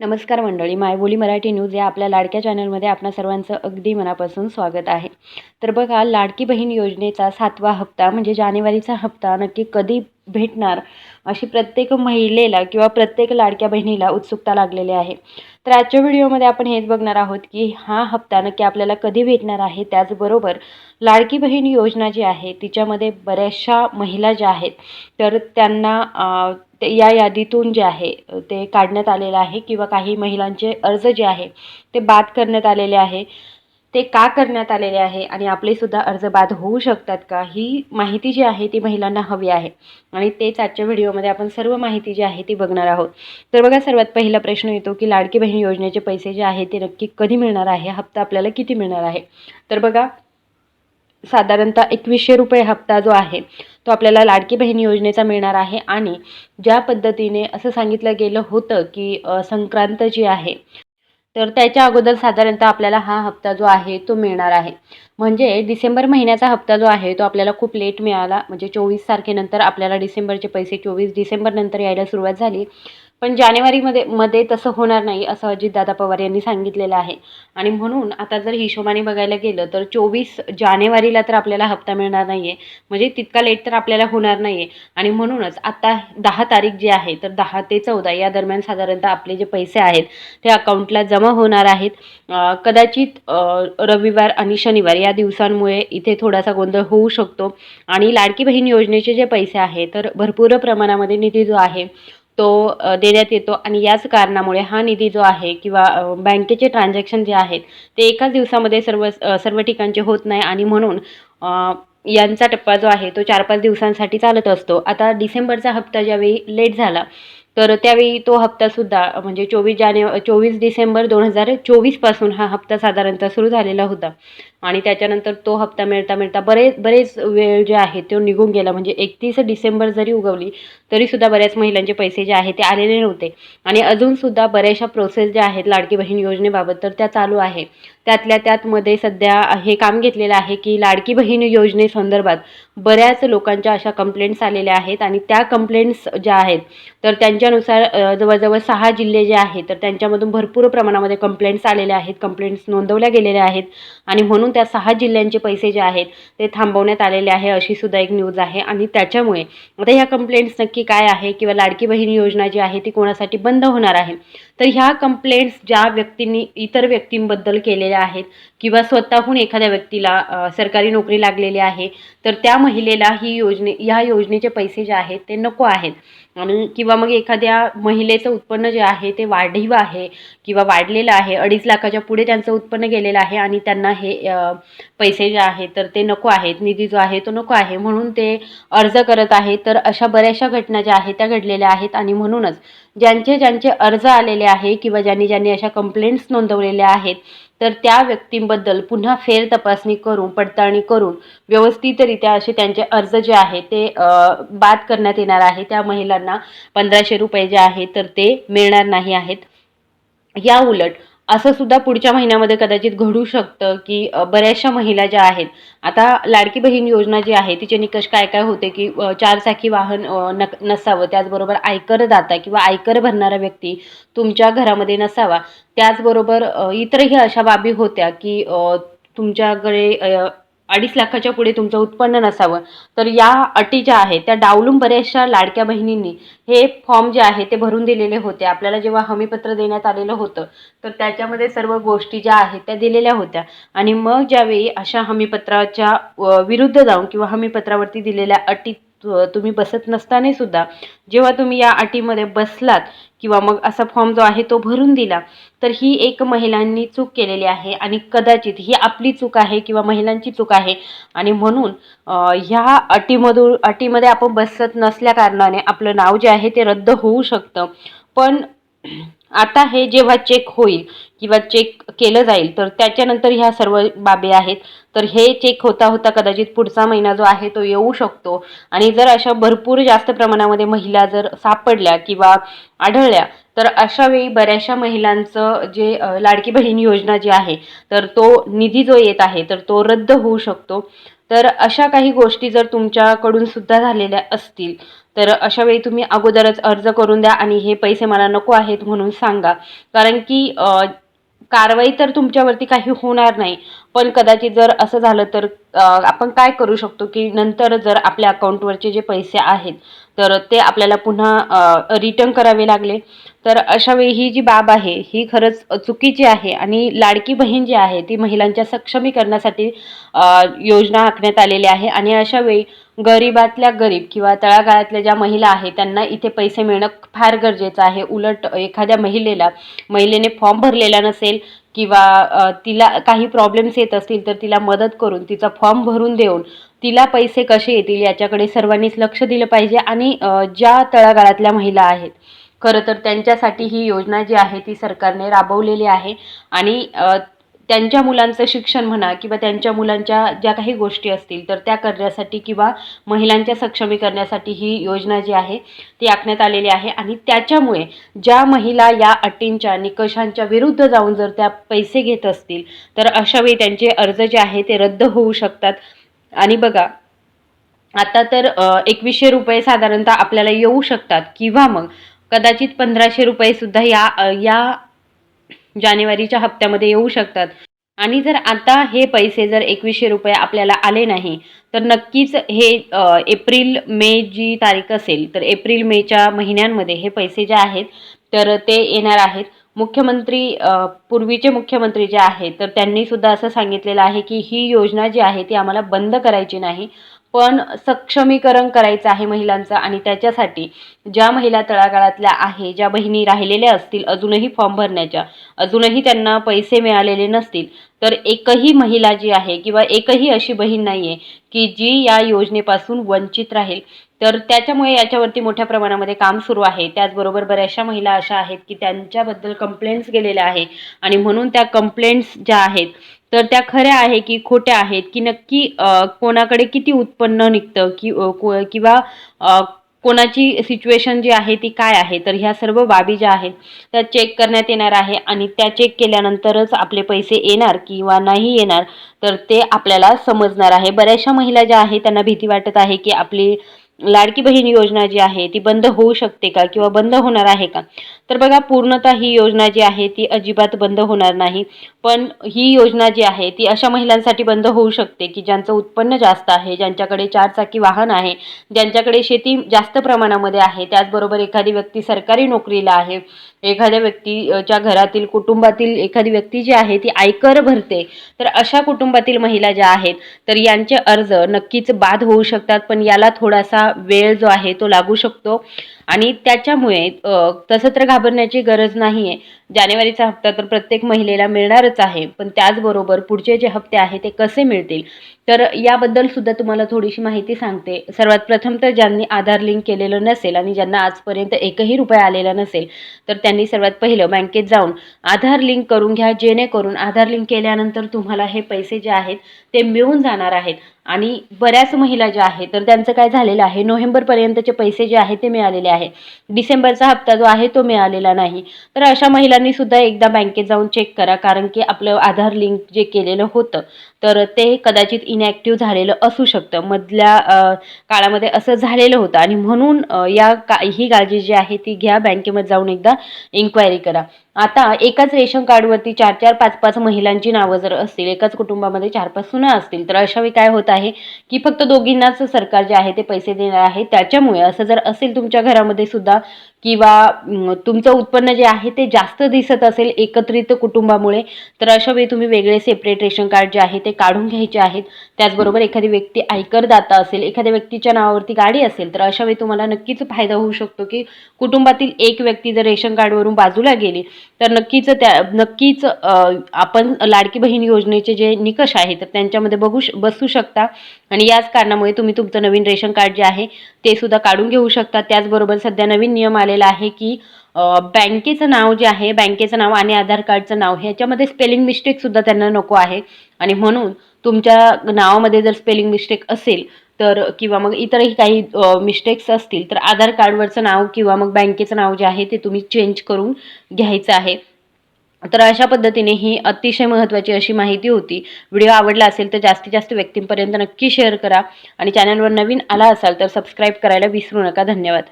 नमस्कार मंडळी मायबोली मराठी न्यूज या आपल्या लाडक्या चॅनलमध्ये आपणा सर्वांचं अगदी मनापासून स्वागत आहे. तर बघा लाडकी बहीण योजनेचा सातवा हप्ता म्हणजे जानेवारीचा हप्ता नक्की कधी भेटणार अशी प्रत्येक महिलेला किंवा प्रत्येक लाडक्या बहिणीला उत्सुकता लागलेली आहे. तर आजच्या व्हिडिओमध्ये आपण हेच बघणार आहोत की हा हप्ता नक्की आपल्याला कधी भेटणार आहे? त्याचबरोबर लाडकी बहीण योजना जी आहे तिच्यामध्ये बऱ्याचशा महिला ज्या आहेत तर त्यांना ते या यादीतून जे आहे ते काढण्यात आलेलं आहे किंवा काही महिलांचे अर्ज जे आहे ते बाद करण्यात आलेले आहे. ते का करण्यात आलेले आहे आणि आपलेसुद्धा अर्ज बाद होऊ शकतात का ही माहिती जी आहे ती महिलांना हवी आहे. आणि तेच आजच्या व्हिडिओमध्ये आपण सर्व माहिती जी आहे ती बघणार आहोत. तर बघा सर्वात पहिला प्रश्न येतो की लाडकी बहीण योजनेचे पैसे जे आहे ते नक्की कधी मिळणार आहे? हप्ता आपल्याला किती मिळणार आहे? तर बघा साधारणतः एकवीसशे रुपये हप्ता जो आहे तो आपल्याला लाडकी बहीण योजनेचा मिळणार आहे. आणि ज्या पद्धतीने असं सांगितलं गेलं होतं की संक्रांत जी आहे तर त्याच्या अगोदर साधारणतः आपल्याला हा हप्ता जो आहे तो मिळणार आहे. म्हणजे डिसेंबर महिन्याचा हप्ता जो आहे तो आपल्याला खूप लेट मिळाला. म्हणजे चोवीस तारखेनंतर आपल्याला डिसेंबरचे पैसे चोवीस डिसेंबरनंतर यायला सुरुवात झाली. पण जानेवारीमध्ये मध्ये तसं होणार नाही असं अजितदादा पवार यांनी सांगितलेलं आहे. आणि म्हणून आता जर हिशोबाने बघायला गेलं तर चोवीस जानेवारीला तर आपल्याला हप्ता मिळणार नाही आहे म्हणजे तितका लेट तर आपल्याला होणार नाही आहे आणि म्हणूनच आता दहा तारीख जी आहे तर दहा ते चौदा या दरम्यान साधारणतः आपले जे पैसे आहेत ते अकाउंटला जमा होणार आहेत. कदाचित रविवार आणि शनिवार या दिवसांमुळे इथे थोडासा गोंधळ होऊ शकतो. आणि लाडकी बहीण योजनेचे जे पैसे आहेत तर भरपूर प्रमाणामध्ये निधी जो आहे तो देण्यात येतो आणि याच कारणामुळे हा निधी जो आहे किंवा बँकेचे ट्रान्झॅक्शन जे आहेत ते एकाच दिवसामध्ये सर्व सर्व ठिकाणचे होत नाही आणि म्हणून यांचा टप्पा जो आहे तो चार पाच दिवसांसाठी चालत असतो. आता डिसेंबरचा हप्ता ज्यावेळी लेट झाला तर त्यावेळी तो हप्तासुद्धा म्हणजे चोवीस जाने चोवीस डिसेंबर दोन हजार चोवीसपासून हा हप्ता साधारणतः सुरू झालेला होता. आणि त्याच्यानंतर तो हप्ता मिळता मिळता बरेच बरेच वेळ जे आहे तो निघून गेला. म्हणजे एकतीस डिसेंबर जरी उगवली तरीसुद्धा बऱ्याच महिलांचे पैसे जे आहे ते आलेले नव्हते. आणि अजूनसुद्धा बऱ्याचशा प्रोसेस ज्या आहेत लाडकी बहीण योजनेबाबत तर त्या चालू आहे. त्यातल्या त्यातमध्ये सध्या हे काम घेतलेलं आहे की लाडकी बहीण योजनेसंदर्भात बऱ्याच लोकांच्या अशा कंप्लेंट्स आलेल्या आहेत आणि त्या कंप्लेंट्स ज्या आहेत तर त्यांच्यानुसार जवळजवळ सहा जिल्हे जे आहेत तर त्यांच्यामधून भरपूर प्रमाणामध्ये कंप्लेंट्स आलेल्या आहेत. कंप्लेंट्स नोंदवल्या गेलेल्या आहेत. आणि म्हणून त्या सहा जिल्ह्यांचे पैसे जे आहेत ते थांबवण्यात आलेले आहे अशी सुद्धा एक न्यूज आहे. आणि त्याच्यामुळे आता ह्या कंप्लेंट्स नक्की काय आहे? किंवा लाडकी बहीण योजना जी आहे ती कोणासाठी बंद होणार आहे? तर ह्या कंप्लेंट्स ज्या व्यक्तींनी इतर व्यक्तींबद्दल केलेल्या आहेत किंवा स्वतःहून एखाद्या व्यक्तीला सरकारी नोकरी लागलेली आहे तर त्या महिलेला ही योजने ह्या योजनेचे पैसे जे आहेत ते नको आहेत. आणि किंवा मग एखाद्या महिलेचं उत्पन्न जे आहे ते वाढीव आहे किंवा वाढलेलं आहे अडीच लाखाच्या पुढे त्यांचं उत्पन्न गेलेलं आहे आणि त्यांना हे पैसे जे आहेत तर ते नको आहेत निधी जो आहे तो नको आहे. म्हणून ते अर्ज करत आहेत. तर अशा बऱ्याचशा घटना ज्या आहेत त्या घडलेल्या आहेत आणि म्हणूनच ज्यांचे ज्यांचे अर्ज आलेले आहे किंवा ज्यांनी ज्यांनी अशा कंप्लेंट्स नोंदवलेल्या आहेत तर त्या व्यक्तींबद्दल पुन्हा फेर तपासणी करून पडताळणी करून व्यवस्थितरित्या असे त्यांचे अर्ज जे आहे ते बाद करण्यात येणार आहे. त्या महिलांना पंधराशे रुपये जे आहे तर ते मिळणार नाही आहेत. या उलट असं सुद्धा पुढच्या महिन्यामध्ये कदाचित घडू शकतं की बऱ्याचशा महिला ज्या आहेत आता लाडकी बहीण योजना जी आहे तिचे निकष काय काय होते की चारचाकी वाहन नक नसावं त्याचबरोबर आयकरदाता किंवा आयकर भरणारा व्यक्ती तुमच्या घरामध्ये नसावा त्याचबरोबर इतरही अशा बाबी होत्या की तुमच्याकडे अडीच लाखाच्या पुढे तुमचं उत्पन्न नसावं. तर या अटी ज्या आहेत त्या डावलून बऱ्याचशा लाडक्या बहिणींनी हे फॉर्म जे आहे ते भरून दिलेले होते. आपल्याला जेव्हा हमीपत्र देण्यात आलेलं होतं तर त्याच्यामध्ये सर्व गोष्टी ज्या आहेत त्या दिलेल्या होत्या. आणि मग ज्यावेळी अशा हमीपत्राच्या विरुद्ध जाऊन किंवा हमीपत्रावरती दिलेल्या अटी तु- तुम्ही बसत नसताना सुद्धा जेव्हा तुम्ही या अटीमध्ये बसलात किंवा मग असा फॉर्म जो आहे तो भरून दिला तर ही एक महिलांनी चूक केलेली आहे आणि कदाचित ही आपली चूक आहे किंवा महिलांची चूक आहे. आणि म्हणून ह्या अटीमधून अटीमध्ये आपण बसत नसल्या कारणाने आपलं नाव जे आहे ते रद्द होऊ शकतं. पण आता हे जेव्हा चेक होईल किंवा चेक केलं जाईल तर त्याच्यानंतर ह्या सर्व बाबी आहेत. तर हे चेक होता होता कदाचित पुढचा महिना जो आहे तो येऊ शकतो. आणि जर अशा भरपूर जास्त प्रमाणामध्ये महिला जर सापडल्या किंवा आढळल्या तर अशा वेळी बऱ्याचशा महिलांचं जे लाडकी बहीण योजना जी आहे तर तो निधी जो येत आहे तर तो रद्द होऊ शकतो. तर अशा काही गोष्टी जर तुमच्याकडून सुद्धा झालेल्या असतील तर अशा वेळी तुम्ही अगोदरच अर्ज करून द्या आणि हे पैसे मला नको आहेत म्हणून सांगा. कारण की कारवाई तर तुमच्यावरती काही होणार नाही. पण कदाचित जर असं झालं तर आपण काय करू शकतो की नंतर जर आपल्या अकाउंटवरचे जे पैसे आहेत तर ते आपल्याला पुन्हा रिटर्न करावे लागले. तर अशा वेळी ही जी बाब आहे ही खरंच चुकीची आहे आणि लाडकी बहीण जी आहे ती महिलांच्या सक्षमीकरणासाठी योजना आखण्यात आलेली आहे. आणि अशा वेळी गरीबातल्या गरीब किंवा तळागाळातल्या ज्या महिला आहेत त्यांना इथे पैसे मिळणं फार गरजेचं आहे. उलट एखाद्या महिलेला महिलेने फॉर्म भरलेला नसेल किंवा तिला काही प्रॉब्लेम्स येत असतील तर तिला मदत करून तिचा फॉर्म भरून देऊन तिला पैसे कसे येतील याच्याकडे सर्वांनीच लक्ष दिलं पाहिजे आणि ज्या तळागाळातल्या महिला आहेत खरं तर त्यांच्यासाठी ही योजना जी आहे ती सरकारने राबवलेली आहे आणि त्यांच्या मुलांचं शिक्षण म्हणा किंवा त्यांच्या मुलांच्या ज्या काही गोष्टी असतील तर त्या करण्यासाठी किंवा महिलांच्या सक्षमी करण्यासाठी ही योजना जी आहे ती आखण्यात आलेली आहे. आणि त्याच्यामुळे ज्या महिला या अटींच्या निकषांच्या विरुद्ध जाऊन जर त्या पैसे घेत असतील तर अशावेळी त्यांचे अर्ज जे आहे ते रद्द होऊ शकतात. आणि बघा आता तर एकवीसशे रुपये साधारणतः आपल्याला येऊ शकतात किंवा मग कदाचित पंधराशे रुपये सुद्धा या या जानेवारीच्या हप्त्यामध्ये येऊ शकतात. आणि जर आता हे पैसे जर एकवीसशे रुपये आपल्याला आले नाही तर नक्कीच हे एप्रिल मे जी तारीख असेल तर एप्रिल मेच्या महिन्यांमध्ये हे पैसे जे आहेत तर ते येणार आहेत. मुख्यमंत्री पूर्वीचे मुख्यमंत्री जे आहेत तर त्यांनी सुद्धा असं सांगितलेलं आहे की ही योजना जी आहे ती आम्हाला बंद करायची नाही. पण सक्षमीकरण करायचं आहे महिलांचं आणि त्याच्यासाठी ज्या महिला तळागाळातल्या आहे ज्या बहिणी राहिलेल्या असतील अजूनही फॉर्म भरण्याच्या अजूनही त्यांना पैसे मिळालेले नसतील तर एकही महिला जी आहे किंवा एकही अशी बहीण नाही आहे की जी या योजनेपासून वंचित राहील. तर त्याच्यामुळे याच्यावरती मोठ्या प्रमाणामध्ये काम सुरू आहे. त्याचबरोबर बऱ्याचशा महिला अशा आहेत की त्यांच्याबद्दल कंप्लेंट्स गेलेल्या आहे आणि म्हणून त्या कंप्लेंट्स ज्या आहेत तर त्या खऱ्या आहे की खोट्या आहेत की नक्की कोणाकडे किती उत्पन्न निघतं की को- किंवा कोणाची सिच्युएशन जी आहे ती काय आहे तर ह्या सर्व बाबी ज्या आहेत त्या चेक करण्यात येणार आहे आणि त्या चेक केल्यानंतरच आपले पैसे येणार किंवा नाही येणार तर ते आपल्याला समजणार आहे. बऱ्याचशा महिला ज्या आहेत त्यांना भीती वाटत आहे की आपली लाडकी बहीण योजना जी आहे ती बंद होऊ शकते का किंवा बंद होणार आहे का? तर बघा पूर्णतः ही योजना जी आहे ती अजिबात बंद होणार नाही. पण ही योजना जी आहे ती अशा महिलांसाठी बंद होऊ शकते की ज्यांचं उत्पन्न जास्त आहे ज्यांच्याकडे चारचाकी वाहन आहे ज्यांच्याकडे शेती जास्त प्रमाणामध्ये आहे. त्याचबरोबर एखादी व्यक्ती सरकारी नोकरीला आहे एखाद्या व्यक्तीच्या घरातील कुटुंबातील एखादी व्यक्ती जी आहे ती आयकर भरते. तर अशा कुटुंबातील महिला ज्या आहेत तर यांचे अर्ज नक्कीच बाद होऊ शकतात पण याला थोडासा वेळ जो आहे तो लागू शकतो. आणि त्याच्यामुळे तसं तर घाबरण्याची गरज नाही आहे जानेवारीचा हप्ता तर प्रत्येक महिलेला मिळणारच आहे. पण त्याचबरोबर पुढचे जे हप्ते आहे ते कसे मिळतील? तर याबद्दल सुद्धा तुम्हाला थोडीशी माहिती सांगते. सर्वात प्रथम तर ज्यांनी आधार लिंक केलेलं नसेल आणि ज्यांना आजपर्यंत एकही रुपया आलेला नसेल तर त्यांनी सर्वात पहिलं बँकेत जाऊन आधार लिंक करून घ्या. जेणेकरून आधार लिंक केल्यानंतर तुम्हाला हे पैसे जे आहेत ते मिळून जाणार आहेत. आणि बऱ्याच महिला ज्या आहेत तर त्यांचं काय झालेलं आहे नोव्हेंबरपर्यंतचे पैसे जे आहेत ते मिळालेले आहे. डिसेंबरचा हप्ता जो आहे तो मिळालेला नाही. तर अशा महिलांनी सुद्धा एकदा बँकेत जाऊन चेक करा कारण की आपलं आधार लिंक जे केलेलं होतं तर ते कदाचित इनॅक्टिव्ह झालेलं असू शकतं. मधल्या काळामध्ये असं झालेलं होतं. आणि म्हणून या का ही काळजी जी आहे ती घ्या बँकेमध्ये जाऊन एकदा इन्क्वायरी करा. आता एकाच रेशन कार्डवरती चार चार पाच पाच महिलांची नावं जर असतील एकाच कुटुंबामध्ये चार पाच सुना असतील तर अशा वेळी काय होत आहे की फक्त दोघींनाच सरकार जे आहे ते पैसे देणार आहे. त्याच्यामुळे असं जर असेल तुमच्या घरामध्ये सुद्धा किंवा तुमचं उत्पन्न जे आहे ते जास्त दिसत असेल एकत्रित कुटुंबामुळे तर अशा वेळी तुम्ही वेगळे सेपरेट रेशन कार्ड जे आहे ते काढून घ्यायचे आहेत. त्याचबरोबर एखादी व्यक्ती आयकरदाता असेल एखाद्या व्यक्तीच्या नावावरती गाडी असेल तर अशा वेळी तुम्हाला नक्कीच फायदा होऊ शकतो की कुटुंबातील एक व्यक्ती जर रेशन कार्डवरून बाजूला गेली तर नक्कीच त्या नक्कीच आपण लाडकी बहीण योजनेचे जे निकष आहेत तर त्यांच्यामध्ये बघू श बसू शकता. आणि याच कारणामुळे तुम्ही तुमचं नवीन रेशन कार्ड जे आहे ते सुद्धा काढून घेऊ शकता. त्याचबरोबर सध्या नवीन नियम आले आलेलं आहे की बँकेचं नाव जे आहे बँकेचं नाव आणि आधार कार्डचं नाव ह्याच्यामध्ये स्पेलिंग मिस्टेकसुद्धा त्यांना नको आहे. आणि म्हणून तुमच्या नावामध्ये जर स्पेलिंग मिस्टेक असेल तर किंवा मग इतरही काही मिस्टेक्स असतील तर आधार कार्डवरचं नाव किंवा मग बँकेचं नाव जे आहे ते तुम्ही चेंज करून घ्यायचं आहे. तर अशा पद्धतीने ही अतिशय महत्त्वाची अशी माहिती होती. व्हिडिओ आवडला असेल तर जास्तीत जास्त व्यक्तींपर्यंत नक्की शेअर करा. आणि चॅनलवर नवीन आला असाल तर सबस्क्राईब करायला विसरू नका. धन्यवाद.